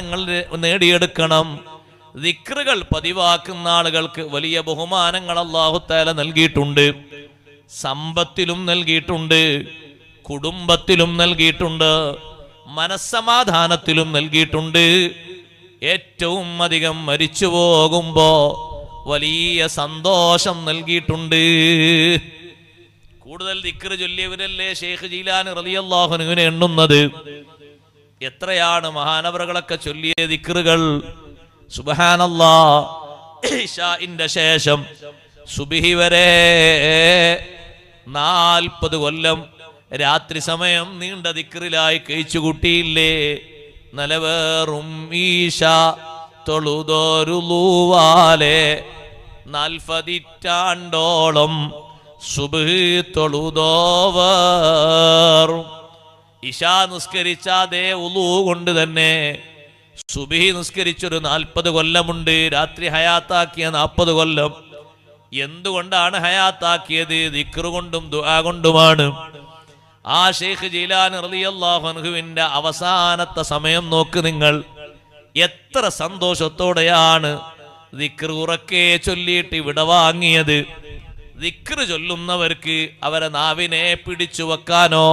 നിങ്ങൾ നേടിയെടുക്കണം. ദിക്റുകൾ പതിവാക്കുന്ന ആളുകൾക്ക് വലിയ ബഹുമാനങ്ങൾ അള്ളാഹുത്താല നൽകിയിട്ടുണ്ട്. സമ്പത്തിലും നൽകിയിട്ടുണ്ട്. കുടുംബത്തിലും നൽകിയിട്ടുണ്ട്. മനസ്സമാധാനത്തിലും നൽകിയിട്ടുണ്ട്. ഏറ്റവും അധികം മരിച്ചു പോകുമ്പോ വലിയ സന്തോഷം നൽകിയിട്ടുണ്ട്. കൂടുതൽ ദിക്റ് ചൊല്ലിയവരല്ലേ ഷെയ്ഖ് ജീലാൻ റലിയല്ലാഹുനുവിനെ എണ്ണുന്നത്? എത്രയാണ് മഹാനവറുകളൊക്കെ ചൊല്ലിയ ദിക്റുകൾ? സുബഹാനല്ലാ. ശേഷം സുബിഹി വരെ നാൽപ്പത് കൊല്ലം രാത്രി സമയം നീണ്ട ദിക്റിലായി കഴിച്ചുകൂട്ടിയില്ലേ നലവേറും ഈശ തൊഴുതോരുളൂവാലെ നാൽപ്പതിറ്റാണ്ടോളം സുബഹ് തൊഴുതോവറും ഇഷാ നിസ്കരിച്ച അതേ ഉലു കൊണ്ട് തന്നെ സുബി നിസ്കരിച്ചൊരു നാൽപ്പത് കൊല്ലമുണ്ട് രാത്രി ഹയാത്താക്കിയ നാൽപ്പത് കൊല്ലം. എന്തുകൊണ്ടാണ് ഹയാത്താക്കിയത്? ദിക്റ് കൊണ്ടും ദുആ കൊണ്ടുമാണ്. ആ ഷെയ്ഖ് ജീലാൻ റളിയല്ലാഹുവിന്റെ അവസാനത്തെ സമയം നോക്ക് നിങ്ങൾ. എത്ര സന്തോഷത്തോടെയാണ് ദിക്ർ ഉറക്കെ ചൊല്ലിയിട്ട് വിട വാങ്ങിയത്. ദിക്റ് ചൊല്ലുന്നവർക്ക് അവരെ നാവിനെ പിടിച്ചു വെക്കാനോ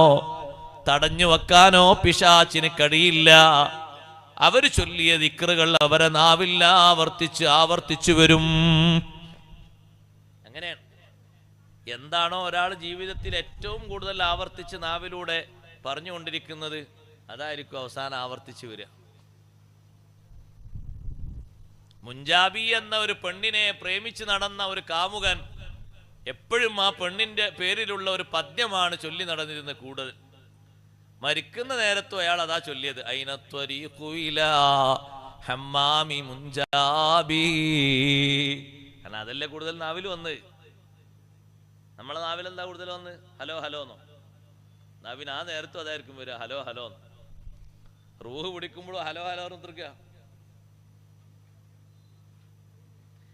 തടഞ്ഞു വെക്കാനോ പിശാച്ചിന് കഴിയില്ല അവർ ചൊല്ലിയ ദിക്റുകൾ അവരെ നാവില്ല ആവർത്തിച്ച് ആവർത്തിച്ചു വരും. അങ്ങനെയാണ് എന്താണോ ഒരാൾ ജീവിതത്തിൽ ഏറ്റവും കൂടുതൽ ആവർത്തിച്ച് നാവിലൂടെ പറഞ്ഞുകൊണ്ടിരിക്കുന്നത് അതായിരിക്കും അവസാനം ആവർത്തിച്ചു വരിക. മുഞ്ചാബി എന്ന ഒരു പെണ്ണിനെ പ്രേമിച്ച് നടന്ന ഒരു കാമുകൻ എപ്പോഴും ആ പെണ്ണിന്റെ പേരിലുള്ള ഒരു പദ്യമാണ് ചൊല്ലി നടന്നിരുന്നത് കൂടുതൽ. മരിക്കുന്ന നേരത്തും അയാൾ അതാ ചൊല്ലിയത് അയിനത്വരി കുയില ഹമ്മാമി മുഞ്ചാബി കാരണം അതല്ലേ കൂടുതൽ നാവിൽ വന്ന്. നമ്മളെ നാവിൽ എന്താ കൂടുതൽ വന്ന്? ഹലോ ഹലോ എന്നോ? നാവിന് ആ നേരത്തും അതായിരിക്കും വരിക ഹലോ ഹലോ എന്നോ? റൂഹ് പിടിക്കുമ്പോഴും ഹലോ ഹലോ എന്ന് തീർക്കുക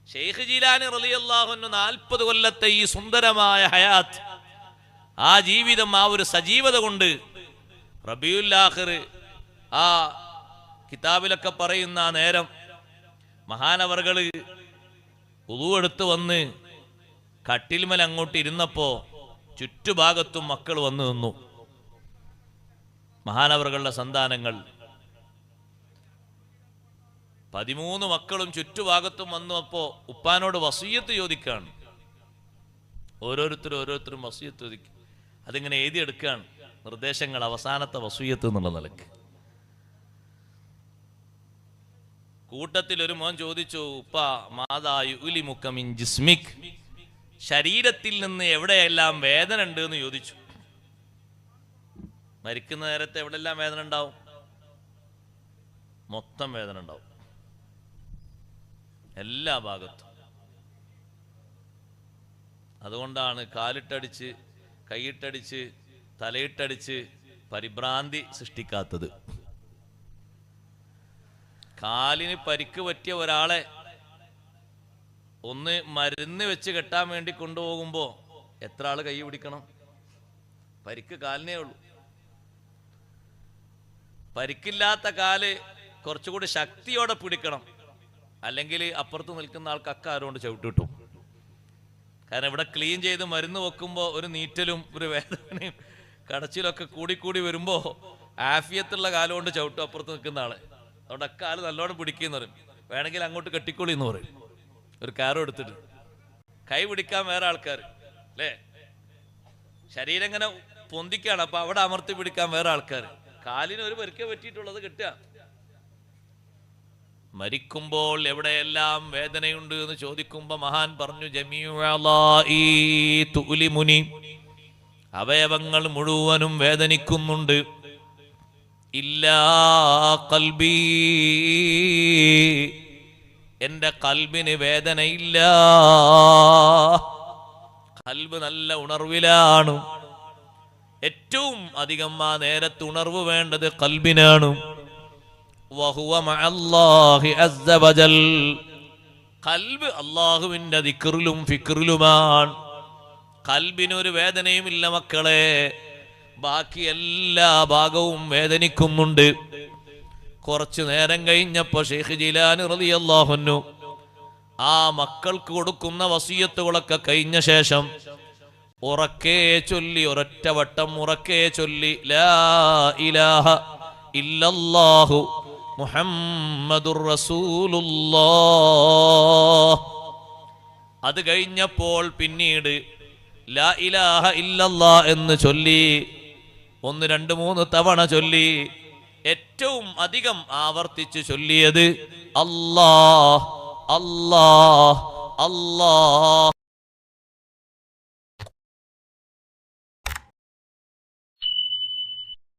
ഷെയ്ഖ് ജീലാനി റലിയല്ലാഹുന്നു നാൽപ്പത് കൊല്ലത്തെ ഈ സുന്ദരമായ ഹയാത്ത് ആ ജീവിതം ആ ഒരു സജീവത കൊണ്ട് റബിയുല്ലാഹിർ ആ കിതാബിലൊക്കെ പറയുന്ന ആ നേരം മഹാനവറുകൾ പുതുവെടുത്ത് വന്ന് കട്ടിൽമൽ അങ്ങോട്ട് ഇരുന്നപ്പോ ചുറ്റുഭാഗത്തും മക്കൾ വന്നു നിന്നു. മഹാനവറുകളുടെ സന്താനങ്ങൾ. പതിമൂന്ന് മക്കളും ചുറ്റുഭാഗത്തും വന്നപ്പോ ഉപ്പാനോട് വസീയത്ത് ചോദിക്കാണ്. ഓരോരുത്തരും ഓരോരുത്തരും വസീയത്ത് ചോദിക്കും. അതിങ്ങനെ എഴുതിയെടുക്കുകയാണ് നിർദ്ദേശങ്ങൾ അവസാനത്തെ വസൂയത്ത് എന്നുള്ള നിലയ്ക്ക്. കൂട്ടത്തിൽ ഒരു മോൻ ചോദിച്ചു ഉപ്പ മാതായു ഉലിമുക്കമിൻ ജിസ്മിക്? ശരീരത്തിൽ നിന്ന് എവിടെയെല്ലാം വേദന ഉണ്ട്? എന്ന് ചോദിച്ചു. മരിക്കുന്ന നേരത്തെ എവിടെല്ലാം വേദന ഉണ്ടാവും? മൊത്തം വേദന ഉണ്ടാവും. എല്ലാ ഭാഗത്തും. അതുകൊണ്ടാണ് കാലിട്ടടിച്ച് കൈയിട്ടടിച്ച് തലയിട്ടടിച്ച് പരിഭ്രാന്തി സൃഷ്ടിക്കാത്തത്. കാലിന് പരിക്ക് പറ്റിയ ഒരാളെ ഒന്ന് മരുന്ന് വെച്ച് കെട്ടാൻ വേണ്ടി കൊണ്ടുപോകുമ്പോ എത്ര ആൾ കൈ പിടിക്കണം? പരിക്ക് കാലിനേ ഉള്ളൂ. പരിക്കില്ലാത്ത കാൽ കുറച്ചുകൂടി ശക്തിയോടെ പിടിക്കണം. അല്ലെങ്കിൽ അപ്പുറത്ത് നിൽക്കുന്ന ആൾക്ക് അക്കാരോണ്ട് ചവിട്ടിട്ടു കാരണം ഇവിടെ ക്ലീൻ ചെയ്ത് മരുന്ന് വെക്കുമ്പോൾ ഒരു നീറ്റലും ഒരു വേദനയും കടച്ചിലൊക്കെ കൂടി വരുമ്പോ ആഫിയത്തുള്ള കാലം കൊണ്ട് ചവിട്ടും അപ്പുറത്ത് നിൽക്കുന്ന ആൾ. അതുകൊണ്ട് അക്കാൽ നല്ലോണം പിടിക്കുന്ന പറയും. വേണമെങ്കിൽ അങ്ങോട്ട് കെട്ടിക്കോളി എന്ന് പറയും. ഒരു കാറോ എടുത്തിട്ട്. കൈ പിടിക്കാൻ വേറെ ആൾക്കാർ അല്ലേ? ശരീരം ഇങ്ങനെ പൊന്തിക്കാണ്. അപ്പൊ അവിടെ അമർത്തി പിടിക്കാൻ വേറെ ആൾക്കാർ കാലിന് ഒരു പരിക്കേ പറ്റിയിട്ടുള്ളത് കിട്ടുക. മരിക്കുമ്പോൾ എവിടെയെല്ലാം വേദനയുണ്ട് എന്ന് ചോദിക്കുമ്പോ മഹാൻ പറഞ്ഞു ജമീ മുനി അവയവങ്ങൾ മുഴുവനും വേദനിക്കുന്നുണ്ട്. ഇല്ലാ കൽബി. എന്റെ കൽബിന് വേദനയില്ല. കൽബ് നല്ല ഉണർവിലാണ്. ഏറ്റവും അധികം ആ നേരത്ത് ഉണർവ് വേണ്ടത് കൽബിനാണ്. കൽബ് അള്ളാഹുവിന്റെ ദിക്റിലും കൽബിനൊരു വേദനയുമില്ല മക്കളെ. ബാക്കി എല്ലാ ഭാഗവും വേദനിക്കുന്നുണ്ട്. കുറച്ചു നേരം കഴിഞ്ഞപ്പോ ഷെയ്ഖ് ജിലാനി റളിയല്ലാഹുന്നു ആ മക്കൾക്ക് കൊടുക്കുന്ന വസീയത്തുകളൊക്കെ കഴിഞ്ഞ ശേഷം ഉറക്കേ ചൊല്ലി ഒരൊറ്റ വട്ടം ഉറക്കേ ചൊല്ലി ലാ ഇലാഹ ഇല്ലല്ലാഹു മുഹമ്മദുർ റസൂലുള്ളാഹ്. അത് കഴിഞ്ഞപ്പോൾ പിന്നീട് ലാ ഇലാഹ ഇല്ലല്ലാ എന്ന് ചൊല്ലി ഒന്ന് രണ്ട് മൂന്ന് തവണ ചൊല്ലി ഏറ്റവും അധികം ആവർത്തിച്ച് ചൊല്ലിയത് അല്ലാ അല്ലാ അല്ലാ